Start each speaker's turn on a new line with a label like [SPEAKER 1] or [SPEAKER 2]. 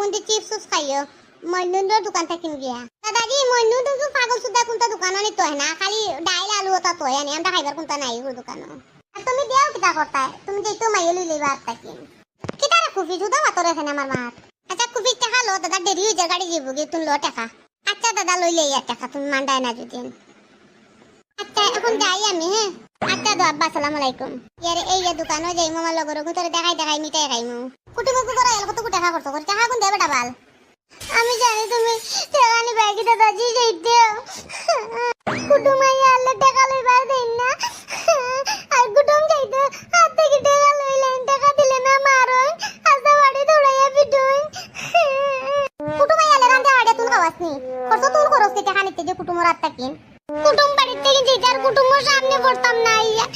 [SPEAKER 1] তখন দিয়ে চিপস খাইও। মইনুন্দর দোকান থাকিম গিয়া। দাদাজি মইনুন্দ তো পাগল সুদ্ধা কোনটা দোকান নি তো না খালি ডাইল আলু ওটা তো আনি আমরা খাইবার কোনটা নাই ওর দোকান আর তুমি দিয়াও কিতা করতা তুমি যেহেতু মাইয়ে লই লইবা আর থাকিম কিতা রে কুফি সুদা মাতর এখানে আমার মাত? আচ্ছা কুফি টাকা লো, দাদা দেরি হয়ে যায়, গাড়ি যাব গিয়ে তুমি লো টাকা। আচ্ছা দাদা লই লই আর টাকা তুমি মান্ডায় না যদি। আচ্ছা এখন যাই আমি হ্যাঁ আচ্ছা দো আব্বা আসসালামু আলাইকুম। ইয়ারে এই যে দোকানও যাই মামা লগর ভিতরে দেখাই দেখাই, মিটাই খাইমু। তুমি টাকা নি ব্যাগে দাদাজি যাইতে কুটুমাই আলে টাকা লইবার দেন না। আর কুটুম যাইতে হাত থেকে টাকা লইলেন, টাকা দিলে না মারন আস্তে বাড়ি দৌড়াইয়া পিটুন। কুটুমাই আলে রান্তে আড়ে তুল খাওয়াসনি খরচ তুল খরচ কে টাকা যে কুটুমর আত্তা কিন। কুটুম বাড়ির থেকে যেতে আর কুটুমের সামনে পড়তাম না ইয়া